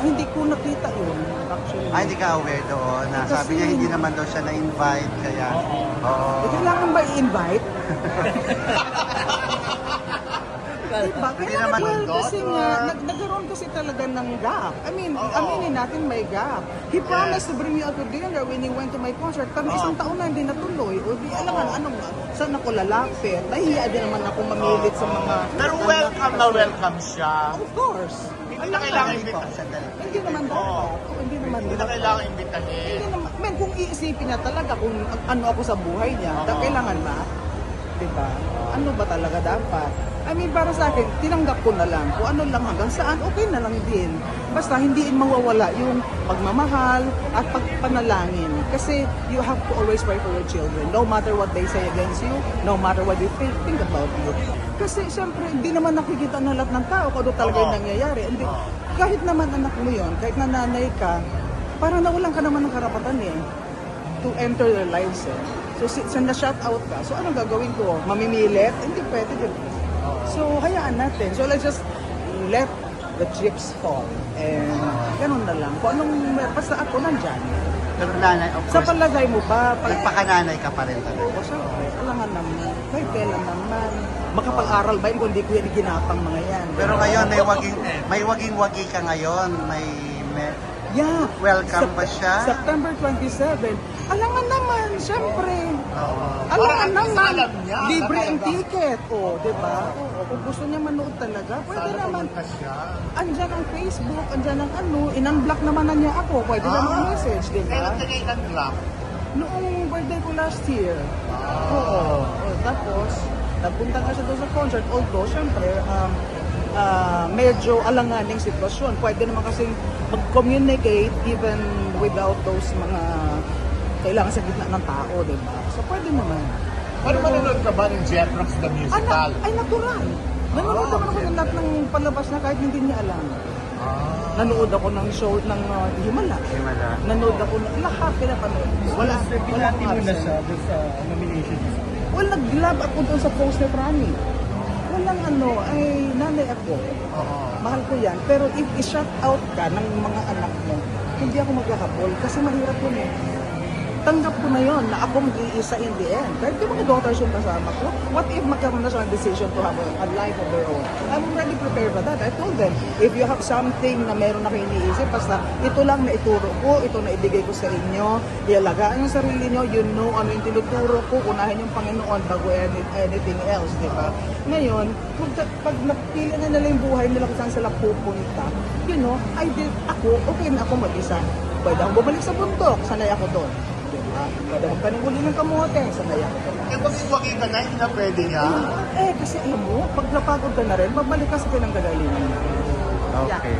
hindi ko nakita yun, actually. Ay, hindi ka aware doon na Kasi- sabi niya hindi naman daw siya na-invite, kaya... Oo. Eh, kailangan ba i-invite? diba? Hindi Kailangan naman well, kasi nga, nag nagkaroon kasi talaga ng gap. I mean, aminin natin may gap. He promised to bring me out to dinner when he went to my concert. Kami isang taon na hindi natuloy. O di, alam nga, anong, saan ako lalapit? Nahihiya din naman ako mamilit sa mga... Pero welcome na welcome siya. Of course. Hindi na kailangan imbitahin. sandali. Hindi naman. Oo, Hindi naman Hindi na kailangan imbitahin. Hindi naman, men, kung iisipin niya talaga kung ano ako sa buhay niya, ta- kailangan ba? Diba? Ano ba talaga dapat? I mean, para sa akin, tinanggap ko na lang. Kung ano lang hanggang saan, okay na lang din. Basta hindi mawawala yung pagmamahal at pagpanalangin. Kasi you have to always pray for your children. No matter what they say against you, no matter what they think, think about you. Kasi siyempre, hindi naman nakikita ng lahat ng tao kung ano talaga yung nangyayari. Hindi, kahit naman anak mo yon, kahit nanay ka, parang nawalan ka naman ng karapatan eh to enter their lives eh. So, si, sa na-shout out ka, so anong gagawin ko? Mamimilit? Hindi pwede din. So, hayaan natin. So, let's just let the chips fall. And ganun na lang. Kung anong, basta ako nandyan. Pero nanay, of Sa course, palagay mo ba, pag, nagpakananay ka pa rin talaga. o syempre, alangan naman. Kahit kailan naman. Makapag-aral ba yun kung hindi ko yan ginapang mga yan? Pero ngayon, may waging, may waging-wagi ka ngayon. May, may Yeah. welcome Sep- ba siya? September 27. Alangan naman, syempre. Least naman, libre ang ticket. O, di ba? Kung gusto niya manood talaga, pwede naman. Andyan ang Facebook, andyan ang ano, in-unblock naman na niya ako. Pwede Ah. naman message, di ba? Noong birthday ko last year. Ah. Oo. O, tapos, napunta nga siya doon sa concert. Although, syempre, um, ah, medyo alanganing sitwasyon. Pwede naman kasing mag-communicate even without those mga kailangan sa gitna ng tao, di ba? So, pwede naman. Paano manonood ka ba ng Jetrox the Musical? Anak, ay natural. Nanonood Ah, naman ako ng lahat ng palabas na kahit hindi niya alam. Ah. Nanood ako ng show ng uh, Himala. Himala. Nanood ako ng lahat pinapanood. Wala, wala akong absent. doon sa nomination. Well, nag-love ako doon sa post ni Franny. Walang ano, ay nanay ako. Oo. Mahal ko yan. Pero if i-shout out ka ng mga anak mo, hindi ako maghahabol kasi mahirap yun eh. Tanggap ko na yon na ako mag-iisa in the end. Kahit yung mga daughters yung kasama ko, what if magkaroon na siya ng decision to have a life of their own? I'm already prepared for that. I told them, if you have something na meron na kayo iniisip, basta ito lang na ituro ko, ito na ibigay ko sa inyo, ialagaan yung sarili nyo, you know ano yung tinuturo ko, unahin yung Panginoon bago any, anything else, di ba? Ngayon, pag, pag napili na nila yung buhay nila kung saan sila pupunta, you know, I did, ako, okay na ako mag-isa. Pwede akong bumalik sa bundok, sanay ako doon. Diba? Pwede akong tanim uli ng kamote, sanay ako doon. Eh, wagi ka na, hindi na pwede niya. Eh, kasi alam mo, pag napagod ka na rin, babalik ka sa pinanggagalingan mo. Okay.